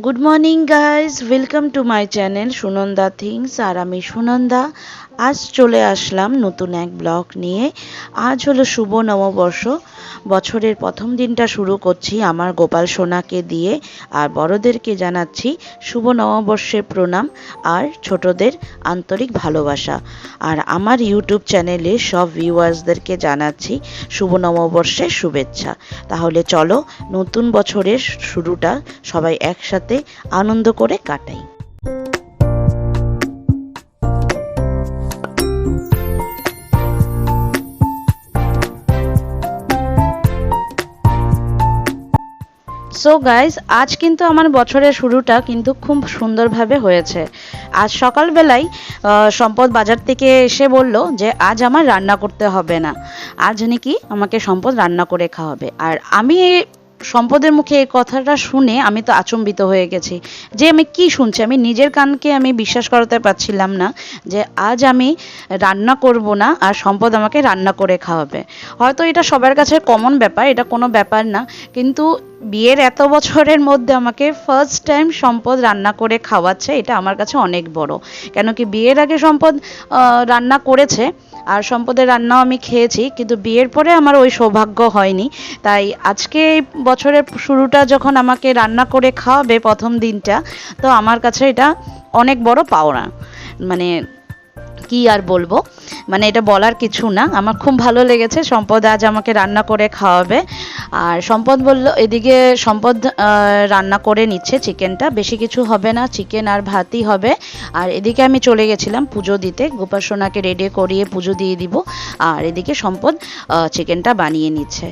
Good morning guys welcome to my channel Sunanda things আর আমি সুনন্দা। আজ চলে আসলাম নতুন এক ব্লগ নিয়ে। আজ হলো শুভ নববর্ষ। বছরের প্রথম দিনটা শুরু করছি আমার গোপাল সোনাকে দিয়ে আর বড়দেরকে জানাচ্ছি শুভ নববর্ষের প্রণাম আর ছোটদের আন্তরিক ভালোবাসা। আর আমার ইউটিউব চ্যানেলে সব ভিউয়ার্সদেরকে জানাচ্ছি শুভ নববর্ষের শুভেচ্ছা। তাহলে চলো নতুন বছরের শুরুটা সবাই একসাথে আনন্দ করে কাটাই। সো গাইজ আজ কিন্তু আমার বছরের শুরুটা কিন্তু খুব সুন্দরভাবে হয়েছে। আজ সকালবেলায় সম্পদ বাজার থেকে এসে বলল যে আজ আমার রান্না করতে হবে না। আজ নাকি আমাকে সম্পদ রান্না করে খাওয়াবে। আর আমি সম্পদের মুখে এই কথাটা শুনে আমি তো আচম্বিত হয়ে গেছি। যে আমি কি শুনছি? আমি নিজের কানকে আমি বিশ্বাস করাতে পারছিলাম না যে আজ আমি রান্না করব না আর সম্পদ আমাকে রান্না করে খাওয়াবে। হয়তো এটা সবার কাছে কমন ব্যাপার, এটা কোনো ব্যাপার না। কিন্তু বিয়ের এত বছরের মধ্যে আমাকে ফার্স্ট টাইম সম্পদ রান্না করে খাওয়াচ্ছে, এটা আমার কাছে অনেক বড়। কেন কি বিয়ের আগে সম্পদ রান্না করেছে আর সম্পদের রান্নাও আমি খেয়েছি, কিন্তু বিয়ের পরে আমার ওই সৌভাগ্য হয়নি। তাই আজকে বছরের শুরুটা যখন আমাকে রান্না করে খাওয়াবে প্রথম দিনটা, তো আমার কাছে এটা অনেক বড় পাওনা। মানে কি আর বলব? মানে এটা বলার কিছু না। আমার খুব ভালো লেগেছে। সম্পদ আজ আমাকে রান্না করে খাওয়াবে। আর সম্পদ বলল, এদিকে সম্পদ রান্না করে নিচ্ছে চিকেনটা। বেশি কিছু হবে না। চিকেন আর ভাতই হবে। আর এদিকে আমি চলে গেছিলাম পুজো দিতে। গোপাসনাকে রেডি করিয়ে পুজো দিয়ে দিব। আর এদিকে সম্পদ চিকেনটা বানিয়ে নিচ্ছে।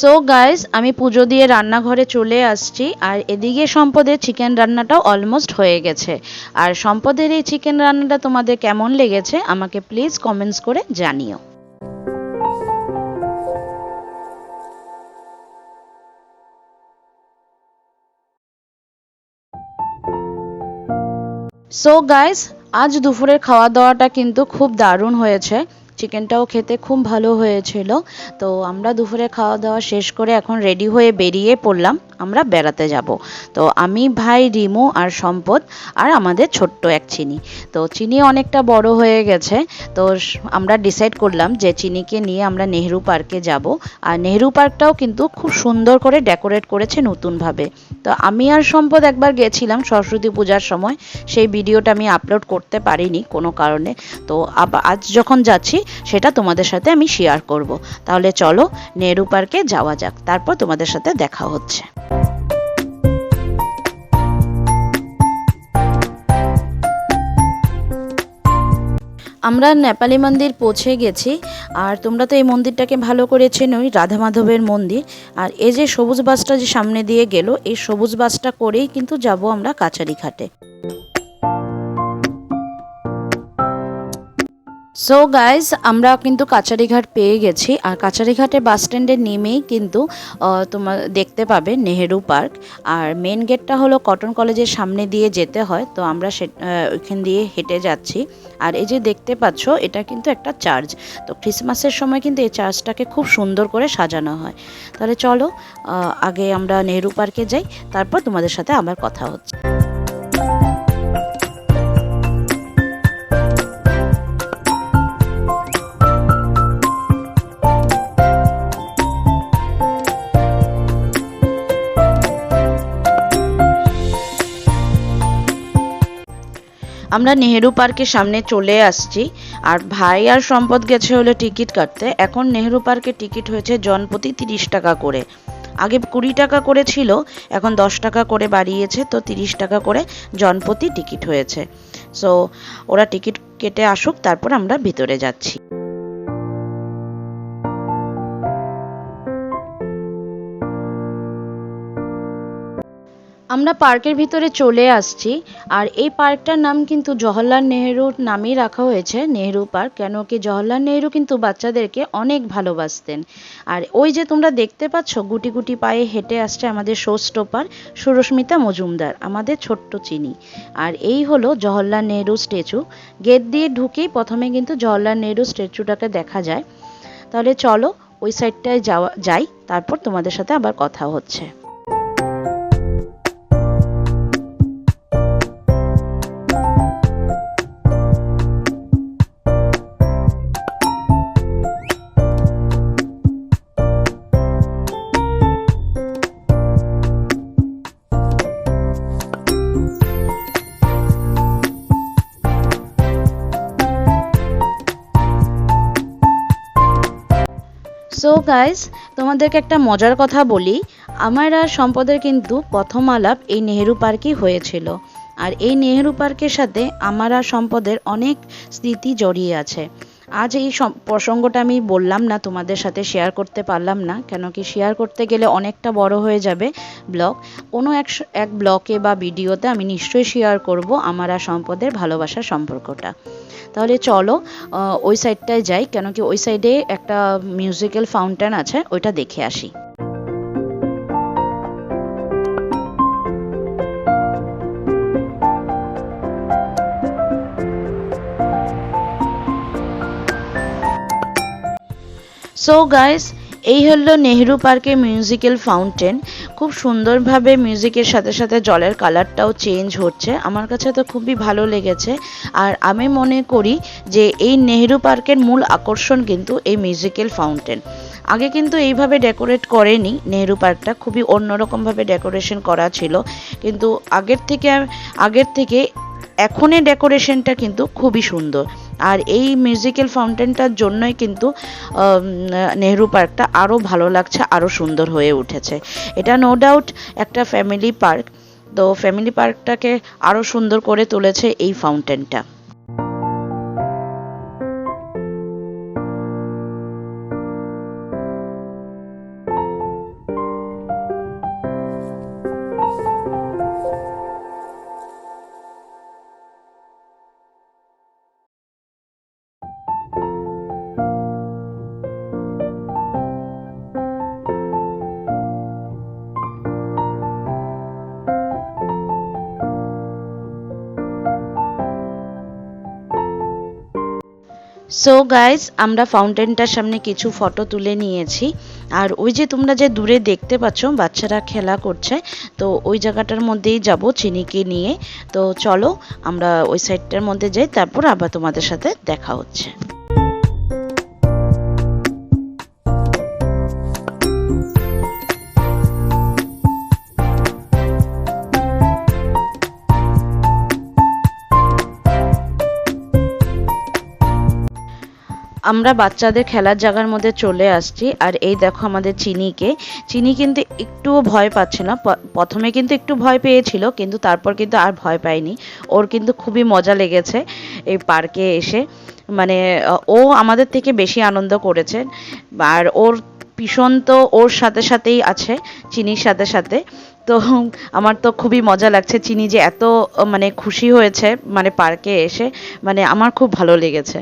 সো গাইস আমি পুজো দিয়ে রান্নাঘরে চলে আসছি, আর এদিকে সম্পদের চিকেন রান্নাটাও অলমোস্ট হয়ে গেছে। আর সম্পদের এই চিকেন রান্নাটা তোমাদের কেমন লেগেছে, আমাকে প্লিজ কমেন্টস করে জানিও। সো গাইস আজ দুপুরের খাওয়া দাওয়াটা কিন্তু খুব দারুণ হয়েছে। চিকেনটাও খেতে খুব ভালো হয়েছিল। তো আমরা দুপুরে খাওয়া দাওয়া শেষ করে এখন রেডি হয়ে বেরিয়ে পড়লাম। আমরা বেড়াতে যাব। তো আমি, ভাই, রিমু আর সম্পদ আর আমাদের ছোট্ট এক চিনি। তো চিনি অনেকটা বড় হয়ে গেছে। তো আমরা ডিসাইড করলাম যে চিনিকে নিয়ে আমরা নেহেরু পার্কে যাব। আর নেহেরু পার্কটাও কিন্তু খুব সুন্দর করে ডেকোরেট করেছে নতুনভাবে। তো আমি আর সম্পদ একবার গেছিলাম সরস্বতী পূজার সময়। সেই ভিডিওটা আমি আপলোড করতে পারিনি কোনো কারণে। তো আজ যখন যাচ্ছি, সেটা তোমাদের সাথে আমি শেয়ার করব। তাহলে চলো, নেহেরু পার্কে যাওয়া যাক। তারপর তোমাদের সাথে দেখা হচ্ছে। আমরা নেপালি মন্দির পৌঁছে গেছি, আর তোমরা তো এই মন্দিরটাকে ভালো করে চেনোই রাধা মাধবের মন্দির। আর এই যে সবুজ বাসটা যে সামনে দিয়ে গেল, এই সবুজ বাসটা করেই কিন্তু যাব আমরা কাছারি ঘাটে। সো গাইজ আমরা কিন্তু কাচারিঘাট পেয়ে গেছি। আর কাচারিঘাটের বাস স্ট্যান্ডে নেমেই কিন্তু তোমার দেখতে পাবে নেহেরু পার্ক। আর মেন গেটটা হলো কটন কলেজের সামনে দিয়ে যেতে হয়। তো আমরা সে ওইখান দিয়ে হেঁটে যাচ্ছি। আর এই যে দেখতে পাচ্ছ, এটা কিন্তু একটা চার্চ। তো ক্রিসমাসের সময় কিন্তু এই চার্চটাকে খুব সুন্দর করে সাজানো হয়। তাহলে চলো আগে আমরা নেহেরু পার্কে যাই। তারপর তোমাদের সাথে আমার কথা হচ্ছে। আমরা নেহেরু পার্কের সামনে চলে আসছি। আর ভাই আর সম্পদ গেছে হলো টিকিট কাটতে। এখন নেহেরু পার্কে টিকিট হয়েছে জনপতি তিরিশ টাকা করে। আগে কুড়ি টাকা করে ছিল, এখন দশ টাকা করে বাড়িয়েছে, তো তিরিশ টাকা করে জনপতি টিকিট হয়েছে। সো ওরা টিকিট কেটে আসুক, তারপর আমরা ভিতরে যাচ্ছি। আমরা পার্কের ভিতরে চলে আসছি, আর এই পার্কটার নাম কিন্তু জওহরলাল নেহেরুর নামেই রাখা হয়েছে, নেহেরু পার্ক কেন কি জওহরলাল নেহেরু কিন্তু বাচ্চাদেরকে অনেক ভালোবাসতেন। আর ওই যে তোমরা দেখতে পাচ্ছ, গুটি গুটি পায়ে হেঁটে আসছে আমাদের শো স্টপার সুরস্মিতা মজুমদার, আমাদের ছোট্ট চিনি। আর এই হলো জওহরলাল নেহেরু স্ট্যাচু। গেট দিয়ে ঢুকেই প্রথমে কিন্তু জওহরলাল নেহেরু স্ট্যাচুটাকে দেখা যায়। তাহলে চলো ওই সাইডটায় যাওয়া, যাই, তারপর তোমাদের সাথে আবার কথা হচ্ছে। সো গাইজ তোমাদেরকে একটা মজার কথা বলি। আমার আর সম্পদের কিন্তু প্রথম আলাপ এই নেহেরু পার্কেই হয়েছিল। আর এই নেহেরু পার্কের সাথে আমার আর সম্পদের অনেক স্মৃতি জড়িয়ে আছে। আজ এই প্রসঙ্গটা আমি বললাম না, তোমাদের সাথে শেয়ার করতে পারলাম না কেন কি শেয়ার করতে গেলে অনেকটা বড় হয়ে যাবে ব্লগ কোনো এক এক ব্লকে বা ভিডিওতে আমি নিশ্চয়ই শেয়ার করব আমার আর সম্পদের ভালোবাসার সম্পর্কটা। তাহলে চলো ওই সাইডটায় যাই কেন কি ওই সাইডে একটা মিউজিক্যাল ফাউন্টেন আছে, ওইটা দেখে আসি। সো গাইস এই হলো নেহেরু পার্কের মিউজিক্যাল ফাউন্টেন খুব সুন্দরভাবে মিউজিকের সাথে সাথে জলের কালারটাও চেঞ্জ হচ্ছে। আমার কাছে তো খুবই ভালো লেগেছে। আর আমি মনে করি যে এই নেহেরু পার্কের মূল আকর্ষণ কিন্তু এই মিউজিক্যাল ফাউন্টেন আগে কিন্তু এইভাবে ডেকোরেট করেনি নেহেরু পার্কটা, খুবই অন্যরকমভাবে ডেকোরেশন করা ছিল। কিন্তু আগের থেকে আগের থেকে এখনের ডেকোরেশনটা কিন্তু খুবই সুন্দর। আর এই মিউজিক্যাল ফাউন্টেনটার জন্যই কিন্তু নেহরু পার্কটা আরও ভালো লাগছে আরও সুন্দর হয়ে উঠেছে। এটা নো ডাউট একটা ফ্যামিলি পার্ক তো ফ্যামিলি পার্কটাকে আরও সুন্দর করে তুলেছে এই ফাউন্টেনটা। সো গাইজ আমরা ফাউন্টেনটার সামনে কিছু ফটো তুলে নিয়েছি। আর ওই যে তোমরা যে দূরে দেখতে পাচ্ছ, বাচ্চারা খেলা করছে, তো ওই জায়গাটার মধ্যেই যাব চিনিকে নিয়ে। তো চলো, আমরা ওই সাইডটার মধ্যে যাই, তারপর আবার তোমাদের সাথে দেখা হচ্ছে। আমরা বাচ্চাদের খেলার জায়গার মধ্যে চলে আসছি, আর এই দেখো আমাদের চিনিকে। চিনি কিন্তু একটুও ভয় পাচ্ছে না। প্রথমে কিন্তু একটু ভয় পেয়েছিল, কিন্তু তারপর কিন্তু আর ভয় পায়নি। ওর কিন্তু খুবই মজা লেগেছে এই পার্কে এসে। মানে ও আমাদের থেকে বেশি আনন্দ করেছে। আর ওর ভীষণ তো ওর সাথে সাথেই আছে, চিনির সাথে সাথে। তো আমার তো খুবই মজা লাগছে চিনি যে এত মানে খুশি হয়েছে মানে পার্কে এসে। মানে আমার খুব ভালো লেগেছে।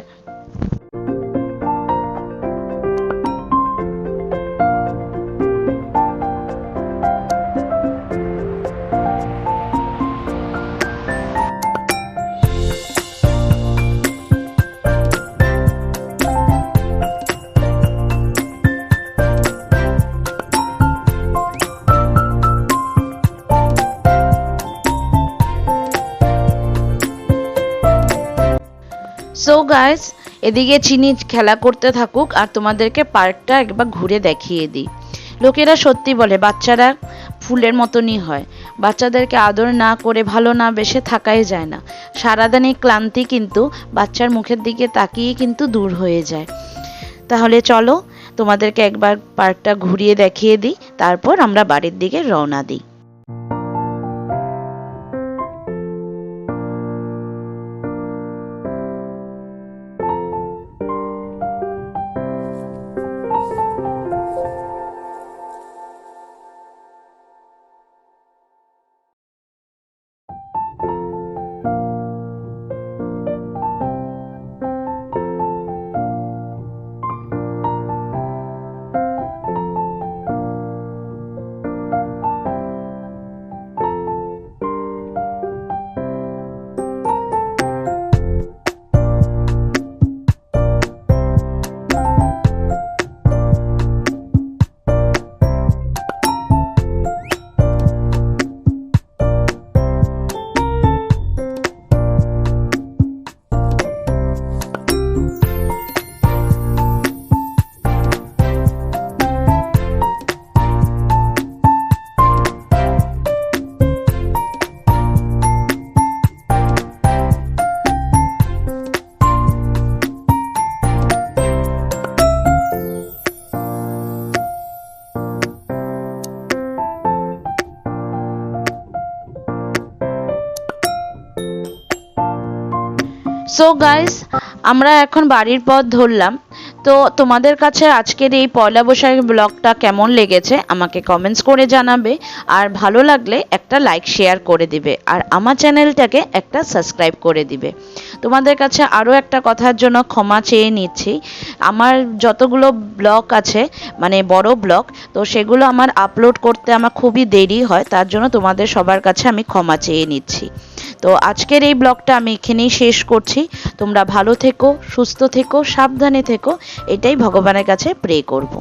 গাইস এদিকে চিনি খেলা করতে থাকুক আর তোমাদেরকে পার্কটা একবার ঘুরে দেখিয়ে দিই। লোকেরা সত্যি বলে, বাচ্চারা ফুলের মতনই হয়। বাচ্চাদেরকে আদর না করে ভালো না বেশে থাকাই যায় না। সারাদিন এই ক্লান্তি কিন্তু বাচ্চার মুখের দিকে তাকিয়ে কিন্তু দূর হয়ে যায়। তাহলে চলো, তোমাদেরকে একবার পার্কটা ঘুরিয়ে দেখিয়ে দিই, তারপর আমরা বাড়ির দিকে রওনা দিই। সো গাইস আমরা এখন বাড়ির পথ ধরলাম। তো তোমাদের কাছে আজকের এই পয়লা বৈশাখ ব্লগটা কেমন লেগেছে আমাকে কমেন্টস করে জানাবে। আর ভালো লাগলে একটা লাইক শেয়ার করে দিবে। আর আমার চ্যানেলটাকে একটা সাবস্ক্রাইব করে দিবে। তোমাদের কাছে আরও একটা কথার জন্য ক্ষমা চেয়ে নিচ্ছি। আমার যতগুলো ব্লগ আছে মানে বড় ব্লগ, তো সেগুলো আমার আপলোড করতে আমার খুবই দেরি হয়, তার জন্য তোমাদের সবার কাছে আমি ক্ষমা চেয়ে নিচ্ছি। তো আজকের এই ব্লগটা আমি এখানেই শেষ করছি। তোমরা ভালো থেকো, সুস্থ থেকো, সাবধানে থেকো। এটাই ভগবানের কাছে প্রে করব।